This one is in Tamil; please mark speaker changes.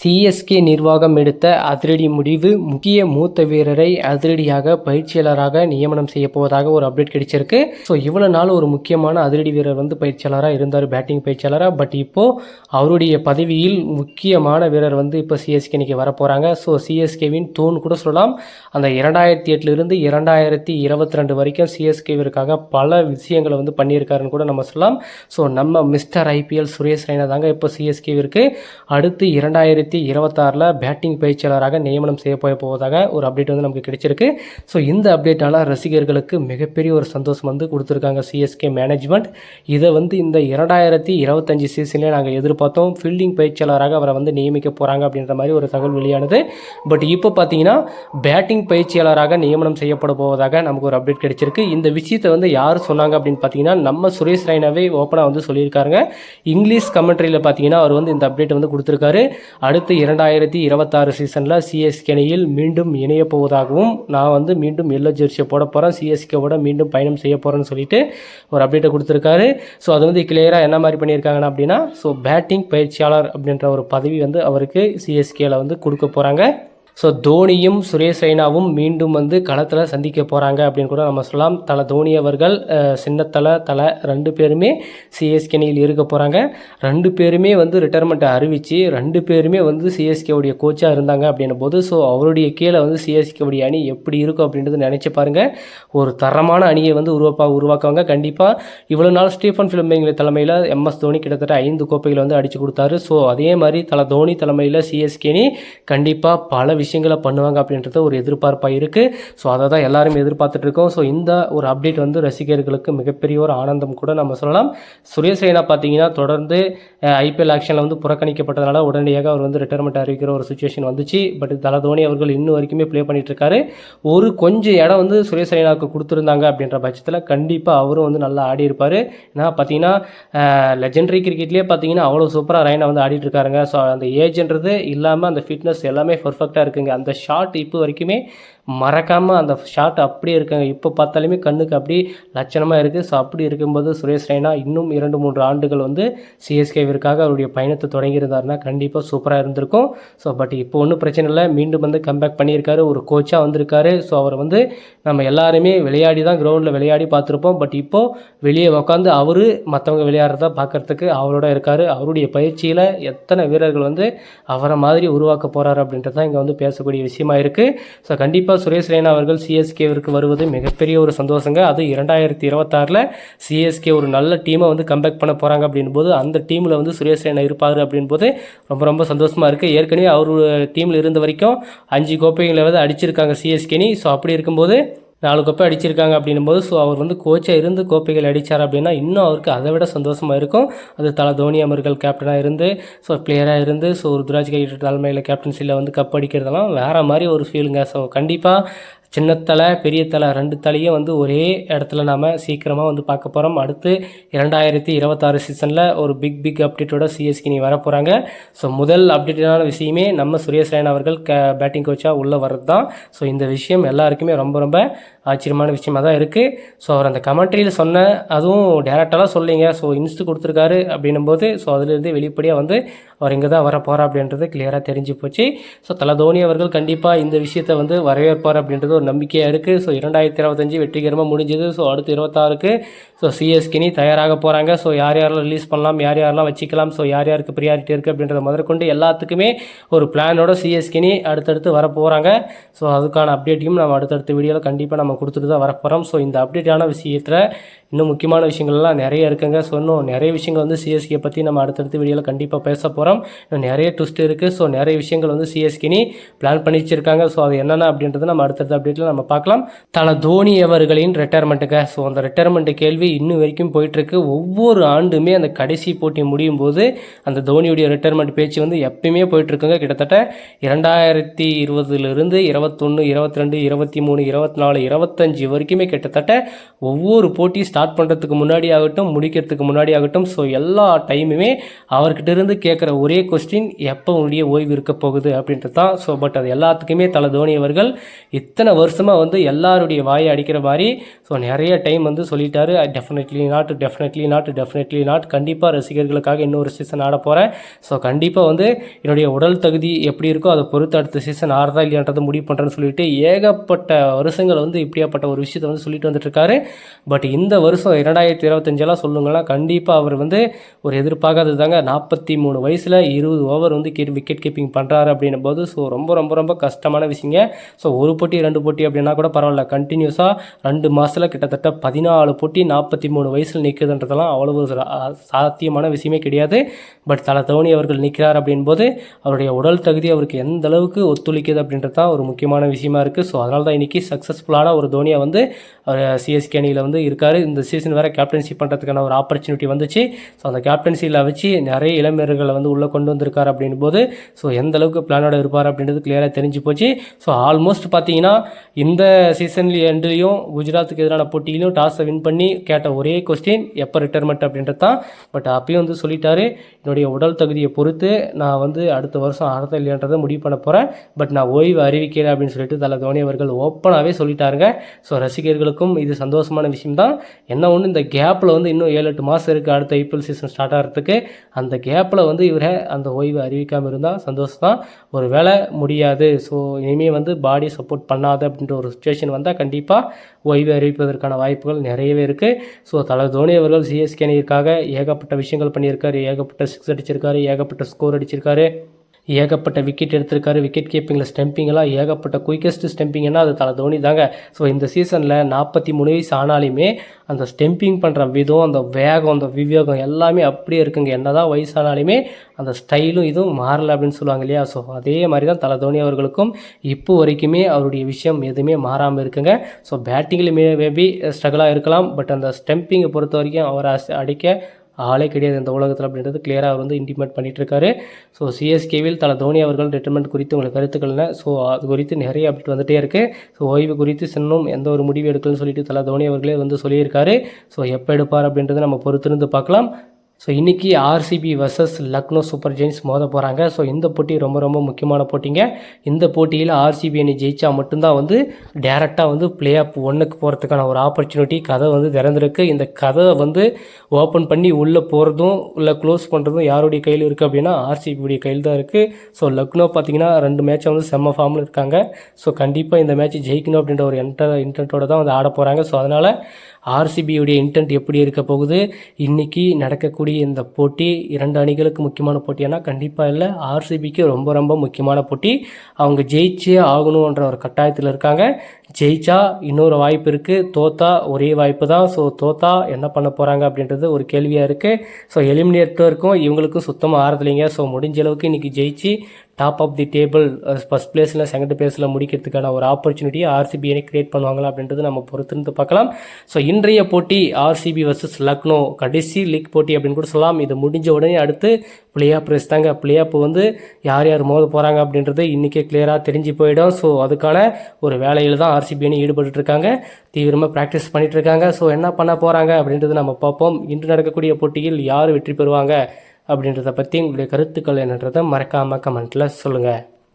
Speaker 1: சிஎஸ்கே நிர்வாகம் எடுத்த அதிரடி முடிவு முக்கிய மூத்த வீரரை அதிரடியாக பயிற்சியாளராக நியமனம் செய்ய போவதாக ஒரு அப்டேட் கிடைச்சிருக்கு. ஸோ இவ்வளோ நாள் ஒரு முக்கியமான அதிரடி வீரர் வந்து பயிற்சியாளராக இருந்தார் பேட்டிங் பயிற்சியாளராக பட் இப்போது அவருடைய பதவியில் முக்கியமான வீரர் வந்து இப்போ சிஎஸ்கே இன்னைக்கு வரப்போகிறாங்க ஸோ சிஎஸ்கேவின் தூண் கூட சொல்லலாம். அந்த இரண்டாயிரத்தி எட்டுலேருந்து இரண்டாயிரத்தி இருபத்தி ரெண்டு வரைக்கும் சிஎஸ்கேவிற்காக பல விஷயங்களை வந்து பண்ணியிருக்காருன்னு கூட நம்ம சொல்லலாம். ஸோ நம்ம மிஸ்டர் ஐபிஎல் சுரேஷ் ரெய்னா தாங்க இப்போ சிஎஸ்கேவிற்கு அடுத்து இரண்டாயிரத்தி இருபத்தாறில் பேட்டிங் பயிற்சியாளராக நியமனம் செய்ய போவதாக ஒரு அப்டேட் வந்து நமக்கு கிடைச்சிருக்கு. ஸோ இந்த அப்டேட்டால் ரசிகர்களுக்கு மிகப்பெரிய ஒரு சந்தோஷம் வந்து கொடுத்துருக்காங்க சிஎஸ்கே மேனேஜ்மெண்ட் இதை வந்து இந்த இரண்டாயிரத்தி இருபத்தஞ்சி சீசன்லேயே நாங்கள் எதிர்பார்த்தோம். ஃபீல்டிங் பயிற்சியாளராக அவரை வந்து நியமிக்க போகிறாங்க அப்படின்ற மாதிரி ஒரு தகவல் வெளியானது. பட் இப்போ பார்த்தீங்கன்னா பேட்டிங் பயிற்சியாளராக நியமனம் செய்யப்பட போவதாக நமக்கு ஒரு அப்டேட் கிடைச்சிருக்கு. இந்த விஷயத்தை வந்து யார் சொன்னாங்க அப்படின்னு பார்த்தீங்கன்னா நம்ம சுரேஷ் ரைனாவே ஓப்பனாக வந்து சொல்லியிருக்காருங்க. இங்கிலீஷ் கமெண்ட்ரியில் பார்த்தீங்கன்னா அவர் வந்து இந்த அப்டேட் வந்து கொடுத்துருக்காரு. அடுத்து இரண்டாயிரத்தி இருபத்தாறு சீசனில் சிஎஸ்கே அணியில் மீண்டும் இணைய போவதாகவும் நான் வந்து மீண்டும் எல்லோ ஜெர்சியை போட போகிறேன் சிஎஸ்கேவோட மீண்டும் பயணம் செய்ய போகிறேன்னு சொல்லிட்டு ஒரு அப்டேட்டை கொடுத்துருக்காரு. ஸோ அது வந்து கிளியராக என்ன மாதிரி பண்ணியிருக்காங்கன்னா அப்படின்னா ஸோ பேட்டிங் பயிற்சியாளர் அப்படின்ற ஒரு பதவி வந்து அவருக்கு சிஎஸ்கேல வந்து கொடுக்க போகிறாங்க ஸோ தோனியும் சுரேஷ் ரெய்னாவும் மீண்டும் வந்து களத்தில் சந்திக்க போகிறாங்க அப்படின்னு கூட நம்ம சொல்லலாம். தலை தோனி அவர்கள் சின்னத்தலை தலை ரெண்டு பேருமே சிஎஸ்கே அணியில் இருக்க போகிறாங்க ரெண்டு பேருமே வந்து ரிட்டைர்மெண்ட்டை அறிவித்து ரெண்டு பேருமே வந்து சிஎஸ்கேவுடைய கோச்சாக இருந்தாங்க அப்படின்னும் போது ஸோ அவருடைய கீழே வந்து சிஎஸ்கேவுடைய அணி எப்படி இருக்கும் அப்படின்றது நினச்சி பாருங்கள் ஒரு தரமான அணியை வந்து உருவாப்பா உருவாக்குவாங்க. கண்டிப்பாக இவ்வளோ நாள் ஸ்டீஃபன் ஃபிலிமிங் தலைமையில் எம்எஸ் தோனி கிட்டத்தட்ட ஐந்து கோப்பைகளை வந்து அடித்து கொடுத்தாரு. ஸோ அதே மாதிரி தலை தோனி தலைமையில் சிஎஸ்கே அணி கண்டிப்பாக பல விஷயம் விஷயங்களை பண்ணுவாங்க அப்படின்றது ஒரு எதிர்பார்ப்பாக இருக்குது ஸோ அதை தான் எல்லாரும் எதிர்பார்த்துட்ருக்கோம். ஸோ இந்த ஒரு அப்டேட் வந்து ரசிகர்களுக்கு மிகப்பெரிய ஒரு ஆனந்தம் கூட நம்ம சொல்லலாம். சுரேஷ் ரெய்னா பார்த்தீங்கன்னா தொடர்ந்து ஐபிஎல் ஆக்ஷனில் வந்து புறக்கணிக்கப்பட்டதுனால உடனடியாக அவர் வந்து ரிட்டைர்மெண்ட் அறிவிக்கிற ஒரு சுச்சுவேஷன் வந்துச்சு. பட் தலதோனி அவர்கள் இன்னும் வரைக்குமே ப்ளே பண்ணிகிட்ருக்காரு ஒரு கொஞ்சம் இடம் வந்து சுரேஷ் ரெய்னாவுக்கு கொடுத்துருந்தாங்க அப்படின்ற பட்சத்தில் கண்டிப்பாக அவரும் வந்து நல்லா ஆடி இருப்பார் ஏன்னா பார்த்தீங்கன்னா லெஜெண்டரி கிரிக்கெட்லேயே பார்த்தீங்கன்னா அவ்வளோ சூப்பராக ரெய்னா வந்து ஆடிட்டு இருக்காருங்க ஸோ அந்த ஏஜ்ன்றது இல்லாமல் அந்த ஃபிட்னஸ் எல்லாமே பர்ஃபெக்டாக இருக்குங்க. அந்த ஷாட் இப்போ வரைக்குமே மறக்காமல் அந்த ஷாட் அப்படியே இருக்காங்க. இப்போ பார்த்தாலுமே கண்ணுக்கு அப்படி லட்சணமாக இருக்குது ஸோ அப்படி இருக்கும்போது சுரேஷ் ரெய்னா இன்னும் இரண்டு மூன்று ஆண்டுகள் வந்து சிஎஸ்கேவிற்காக அவருடைய பயணத்தை தொடங்கியிருந்தாருன்னா கண்டிப்பாக சூப்பராக இருந்திருக்கும். ஸோ பட் இப்போ ஒன்றும் பிரச்சனை இல்லை. மீண்டும் வந்து கம்பேக் பண்ணியிருக்காரு. ஒரு கோச்சாக வந்திருக்காரு. ஸோ அவர் வந்து நம்ம எல்லாருமே விளையாடி தான் கிரவுண்டில் விளையாடி பார்த்துருப்போம். பட் இப்போது வெளியே உட்காந்து அவர் மற்றவங்க விளையாடுறத பார்க்குறதுக்கு அவரோட இருக்கார். அவருடைய பயிற்சியில் எத்தனை வீரர்கள் வந்து அவரை மாதிரி உருவாக்க போகிறாரு அப்படின்றது தான் இங்கே வந்து பேசக்கூடிய விஷயமா இருக்குது ஸோ கண்டிப்பாக சுரேஷ் ரெய்னா அவர்கள் சிஎஸ்கேவிற்கு வருவது மிகப்பெரிய ஒரு சந்தோஷங்க. அது இரண்டாயிரத்தி இருபத்தாறில் சிஎஸ்கே ஒரு நல்ல டீமை வந்து கம்பேக் பண்ண போகிறாங்க அப்படின் போது அந்த டீமில் வந்து சுரேஷ் ரெய்னா இருப்பார் அப்படின் போது ரொம்ப ரொம்ப சந்தோஷமாக இருக்குது ஏற்கனவே அவர் டீமில் இருந்த வரைக்கும் அஞ்சு கோப்பைகளை வந்து அடிச்சிருக்காங்க சிஎஸ்கேனி ஸோ அப்படி இருக்கும்போது நாலு கோப்பை அடிச்சிருக்காங்க அப்படின்னும் போது ஸோ அவர் வந்து கோச்சாக இருந்து கோப்பைகள் அடித்தார் அப்படின்னா இன்னும் அவருக்கு அதை விட சந்தோஷமாக இருக்கும். அது தலை தோனி அவர்கள் கேப்டனாக இருந்து ஸோ பிளேயராக இருந்து ஸோ ருத்ராஜ் கைட்டு தலைமையில் கேப்டன்சியில் வந்து கப் அடிக்கிறதெல்லாம் வேறு மாதிரி ஒரு ஃபீலுங்க ஸோ கண்டிப்பாக சின்னத்தலை பெரிய தலை ரெண்டு தலையும் வந்து ஒரே இடத்துல நாம் சீக்கிரமாக வந்து பார்க்க போகிறோம் அடுத்து இரண்டாயிரத்தி இருபத்தாறு சீசனில் ஒரு பிக் பிக் அப்டேட்டோட சிஎஸ்கி நீ வர போகிறாங்க ஸோ முதல் அப்டேட்டான விஷயமே நம்ம சுரேஷ் ரெய்னா அவர்கள் க பேட்டிங் கோச்சாக உள்ளே வர்றது தான் ஸோ இந்த விஷயம் எல்லாருக்குமே ரொம்ப ரொம்ப ஆச்சரியமான விஷயமா தான் இருக்குது ஸோ அவர் அந்த கமெண்ட்ரியில் சொன்ன அதுவும் டேரெக்டாலாம் சொல்லிங்க. ஸோ இன்ஸ்ட் கொடுத்துருக்காரு அப்படின்னும் போது ஸோ அதுலேருந்து வெளிப்படையாக வந்து அவர் இங்கே தான் வர அப்படின்றது கிளியராக தெரிஞ்சு போச்சு. ஸோ தலை தோனி அவர்கள் கண்டிப்பாக இந்த விஷயத்தை வந்து வரவேற்பார் அப்படின்றது ஒரு நம்பிக்கையாக இருக்குது ஸோ இரண்டாயிரத்தி இருபத்தஞ்சி வெற்றிகரமாக முடிஞ்சது. ஸோ அடுத்து இருபத்தாறுக்கு ஸோ சிஎஸ்கினி தயாராக போகிறாங்க ஸோ யார் யாரெல்லாம் ரிலீஸ் பண்ணலாம் யார் யாரெல்லாம் வச்சுக்கலாம் ஸோ யார் யாருக்கு ப்ரியாரிட்டி இருக்குது அப்படின்றத முதற்கொண்டு எல்லாத்துக்குமே ஒரு பிளானோட சிஎஸ்கினி அடுத்தடுத்து வர போகிறாங்க ஸோ அதுக்கான அப்டேட்டையும் நம்ம அடுத்தடுத்த வீடியோவில் கண்டிப்பாக நம்ம கொடுத்துட்டு தான் வரப்போகிறோம் ஸோ இந்த அப்டேட்டான விஷயத்தில் இன்னும் முக்கியமான விஷயங்கள்லாம் நிறைய இருக்குங்க. சொன்னோம் நிறைய விஷயங்கள் வந்து சிஎஸ்கே பற்றி நம்ம அடுத்தடுத்த வீடியோவில் கண்டிப்பாக பேச போகிறோம் இன்னும் நிறைய ட்விஸ்ட் இருக்குது ஸோ நிறைய விஷயங்கள் வந்து சிஎஸ்கினி பிளான் பண்ணி வச்சிருக்காங்க. ஸோ அது என்னென்ன அப்படின்றத நம்ம அடுத்தடுத்த அப்டேட்டில் நம்ம பார்க்கலாம். தல தோனி அவர்களின் ரிட்டையர்மெண்ட்டுங்க ஸோ அந்த ரிட்டையர்மெண்ட் கேள்வி இன்னும் வரைக்கும் போயிட்டுருக்கு. ஒவ்வொரு ஆண்டுமே அந்த கடைசி போட்டி முடியும் போது அந்த தோனியுடைய ரிட்டையர்மெண்ட் பேச்சு வந்து எப்பயுமே போயிட்டுருக்குங்க. கிட்டத்தட்ட இரண்டாயிரத்தி இருபதுலேருந்து இருபத்தொன்று இருபத்தி ரெண்டு இருபத்தி மூணு இருபத்தி நாலு இருபத்தஞ்சி வரைக்குமே கிட்டத்தட்ட ஒவ்வொரு போட்டி ஸ்டார்ட் ஸ்டார்ட் பண்ணுறதுக்கு முன்னாடி ஆகட்டும் முடிக்கிறதுக்கு முன்னாடி ஆகட்டும் ஸோ எல்லா டைமுமே அவர்கிட்ட இருந்து கேட்குற ஒரே கொஸ்டின் எப்போ உன்னுடைய ஓய்வு இருக்க போகுது அப்படின்றது தான். ஸோ பட் அது எல்லாத்துக்குமே தலை தோனி அவர்கள் இத்தனை வருஷமாக வந்து எல்லாருடைய வாயை அடிக்கிற மாதிரி ஸோ நிறைய டைம் வந்து சொல்லிட்டாரு. Definitely not definitely not definitely not கண்டிப்பாக ரசிகர்களுக்காக இன்னொரு சீசன் ஆட போகிறேன் ஸோ கண்டிப்பாக வந்து என்னுடைய உடல் தகுதி எப்படி இருக்கோ அதை பொறுத்து அடுத்த சீசன் ஆடுறதா இல்லையான்றதை முடிவு பண்ணுறேன்னு சொல்லிட்டு ஏகப்பட்ட வருஷங்கள் வந்து இப்படியாப்பட்ட ஒரு விஷயத்தை வந்து சொல்லிட்டு வந்துட்டு இருக்காரு. பட் இந்த வருஷம் வருஷம் இரண்டாயிரத்தி இருபத்தஞ்செல்லாம் சொல்லுங்கன்னா கண்டிப்பாக அவர் வந்து ஒரு எதிர்பார்க்காதது தாங்க நாற்பத்தி மூணு வயசில் இருபது ஓவர் வந்து கீ விக்கெட் கீப்பிங் பண்ணுறாரு அப்படின்னும் போது ஸோ ரொம்ப ரொம்ப ரொம்ப கஷ்டமான விஷயங்க. ஸோ ஒரு போட்டி ரெண்டு போட்டி அப்படின்னா கூட பரவாயில்ல. கண்டினியூஸாக ரெண்டு மாதத்தில் கிட்டத்தட்ட பதினாலு போட்டி நாற்பத்தி மூணு வயசில் நிற்குதுன்றதெல்லாம் அவ்வளவு சாத்தியமான விஷயமே கிடையாது. பட் தலை தோனி அவர்கள் நிற்கிறார் அப்படின்போது அவருடைய உடல் தகுதி அவருக்கு எந்த அளவுக்கு ஒத்துழைக்குது அப்படின்றது தான் ஒரு முக்கியமான விஷயமா இருக்குது ஸோ அதனால தான் இன்றைக்கி சக்ஸஸ்ஃபுல்லான ஒரு தோனியாக வந்து அவர் சிஎஸ்கே அணியில் வந்து இருக்கார். இந்த சீசன் வேறு கேப்டன்சி பண்ணுறதுக்கான ஒரு ஆப்பர்ச்சுனிட்டி வந்துச்சு. ஸோ அந்த கேப்டன்சியில் வச்சு நிறைய இளைஞர்களை வந்து உள்ளே கொண்டு வந்திருக்காரு அப்படின் போது ஸோ எந்த அளவுக்கு பிளானோட இருப்பார் அப்படின்றது கிளியராக தெரிஞ்சு போச்சு. ஸோ ஆல்மோஸ்ட் பார்த்தீங்கன்னா இந்த சீசன் எண்ட்லேயும் குஜராத்துக்கு எதிரான போட்டியிலும் டாஸை வின் பண்ணி கேட்ட ஒரே கொஸ்டின் எப்போ ரிட்டைர்மெண்ட் அப்படின்றது தான். பட் அப்பயும் வந்து சொல்லிட்டாரு என்னுடைய உடல் தகுதியை பொறுத்து நான் வந்து அடுத்த வருஷம் ஆடுறதா இல்லையன்றதை முடிவு பண்ண போகிறேன் பட் நான் ஓய்வு அறிவிக்கிறேன் அப்படின்னு சொல்லிட்டு தலை தோனி அவர்கள் ஓப்பனாகவே சொல்லிட்டாருங்க. ஸோ ரசிகர்களுக்கும் இது சந்தோஷமான விஷயம் தான் என்ன ஒன்று இந்த கேப்பில் வந்து இன்னும் ஏழு எட்டு மாதம் இருக்குது அடுத்த ஐபிஎல் சீசன் ஸ்டார்ட் ஆகிறதுக்கு. அந்த கேப்பில் வந்து இவரை அந்த ஓய்வு அறிவிக்காமல் இருந்தால் சந்தோஷம் தான் ஒரு வேலை முடியாது. ஸோ இனிமேல் வந்து பாடி சப்போர்ட் பண்ணாது அப்படின்ற ஒரு சுச்சுவேஷன் வந்தால் கண்டிப்பாக ஓய்வு அறிவிப்பதற்கான வாய்ப்புகள் நிறையவே இருக்குது ஸோ தலை தோனி அவர்கள் சிஎஸ்கே அணியிற்காக ஏகப்பட்ட விஷயங்கள் பண்ணியிருக்காரு. ஏகப்பட்ட சிக்ஸ் அடிச்சிருக்காரு ஏகப்பட்ட ஸ்கோர் அடிச்சிருக்காரு. ஏகப்பட்ட விக்கெட் எடுத்திருக்காரு விக்கெட் கீப்பிங்கில் ஸ்டெம்பிங்கெல்லாம் ஏகப்பட்ட குயிக்கஸ்ட் ஸ்டெம்பிங்னா அது தலை தோனி தாங்க ஸோ இந்த சீசனில் நாற்பத்தி மூணு வயசு ஆனாலுமே அந்த ஸ்டெம்பிங் பண்ணுற விதம் அந்த வேகம் அந்த விவேகம் எல்லாமே அப்படியே இருக்குங்க. என்ன தான் வயசானாலுமே அந்த ஸ்டைலும் இதுவும் மாறலை அப்படின்னு சொல்லுவாங்க இல்லையா? ஸோ அதே மாதிரி தான் தலை தோனி அவர்களுக்கும் இப்போ வரைக்குமே அவருடைய விஷயம் எதுவுமே மாறாமல் இருக்குங்க. ஸோ பேட்டிங்கில் மே மேபி ஸ்ட்ரகிளாக இருக்கலாம் பட் அந்த ஸ்டெம்பிங்கை பொறுத்த வரைக்கும் அவரை அடிக்க ஆளே கிடையாது இந்த உலகத்தில் அப்படின்றது கிளியராக அவர் வந்து இன்டிமேட் பண்ணிகிட்ருக்காரு ஸோ சிஎஸ்கேவில் தல தோனி அவர்கள் ரிட்டைர்மெண்ட் குறித்து உங்களுக்கு கருத்துக்கள் என்ன? ஸோ அது குறித்து நிறைய அப்டேட் வந்துட்டே இருக்குது ஸோ ஓய்வு குறித்து சின்னம் எந்த ஒரு முடிவு எடுக்கலன்னு சொல்லிட்டு தலை தோனி அவர்களே வந்து சொல்லியிருக்காரு. ஸோ எப்போ எடுப்பார் அப்படின்றத நம்ம பொறுத்திருந்து பார்க்கலாம். ஸோ இன்றைக்கி RCB versus Lucknow super giants மோத போகிறாங்க ஸோ இந்த போட்டி ரொம்ப ரொம்ப முக்கியமான போட்டிங்க. இந்த போட்டியில் ஆர்சிபி அணி ஜெயிச்சா மட்டும்தான் வந்து டேரெக்டாக வந்து பிளே ஆஃப் ஒன்றுக்கு போகிறதுக்கான ஒரு ஆப்பர்ச்சுனிட்டி கதை வந்து திறந்திருக்கு. இந்த கதவை வந்து ஓப்பன் பண்ணி உள்ளே போகிறதும் இல்லை க்ளோஸ் பண்ணுறதும் யாருடைய கையில் இருக்குது அப்படின்னா ஆர்சிபியுடைய கையில் தான் இருக்குது ஸோ லக்னோ பார்த்தீங்கன்னா ரெண்டு மேட்சை வந்து செம்ம ஃபார்மில் இருக்காங்க. ஸோ கண்டிப்பாக இந்த மேட்ச் ஜெயிக்கணும் அப்படின்ற ஒரு என்ட இன்டென்ட்டோட தான் வந்து ஆட போகிறாங்க ஸோ அதனால் ஆர்சிபியுடைய இன்டென்ட் எப்படி இருக்க போகுது? இன்றைக்கி நடக்கக்கூடிய இந்த போட்டி இரண்டு அணிகளுக்கு முக்கியமான போட்டியானா கண்டிப்பாக இல்லை. ஆர்சிபிக்கு ரொம்ப ரொம்ப முக்கியமான போட்டி. அவங்க ஜெயிச்சே ஆகணுன்ற ஒரு கட்டாயத்தில் இருக்காங்க. ஜெயிச்சா இன்னொரு வாய்ப்பு இருக்குது தோத்தா ஒரே வாய்ப்பு தான். ஸோ தோத்தா என்ன பண்ண போகிறாங்க அப்படின்றது ஒரு கேள்வியாக இருக்குது ஸோ எலிமினேட்டருக்கும் இவங்களுக்கும் சுத்தமாக ஆறுதலைங்க ஸோ முடிஞ்ச அளவுக்கு இன்றைக்கி ஜெயிச்சு top of the table first பிளேஸில் செகண்ட் பிளேஸில் முடிக்கிறதுக்கான ஒரு ஆப்பர்ச்சுனிட்டியை ஆர்சிபி அணி கிரியேட் பண்ணுவாங்களா அப்படின்றது நம்ம பொறுத்திருந்து பார்க்கலாம். ஸோ இன்றைய போட்டி ஆர்சிபி வர்சஸ் லக்னோ கடைசி லீக் போட்டி அப்படின்னு கூட சொல்லலாம். இது முடிஞ்ச உடனே அடுத்து பிளே ஆஃப் ரேஸ் தாங்க. பிளே ஆஃப் வந்து யார் யார் மோத போகிறாங்க அப்படின்றது இன்றைக்கே கிளியராக தெரிஞ்சு போயிடும். ஸோ அதுக்கான ஒரு வேலையில் தான் ஆர்சிபி அணி ஈடுபட்டுருக்காங்க தீவிரமாக ப்ராக்டிஸ் பண்ணிகிட்ருக்காங்க இருக்காங்க ஸோ என்ன பண்ண போகிறாங்க அப்படின்றது நம்ம பார்ப்போம். இன்று நடக்கக்கூடிய போட்டியில் யார் வெற்றி பெறுவாங்க? அப்படின்றத பற்றி உங்களுடைய கருத்துக்கள் என்னன்றதை மறக்காமல் கமெண்ட்டில் சொல்லுங்கள்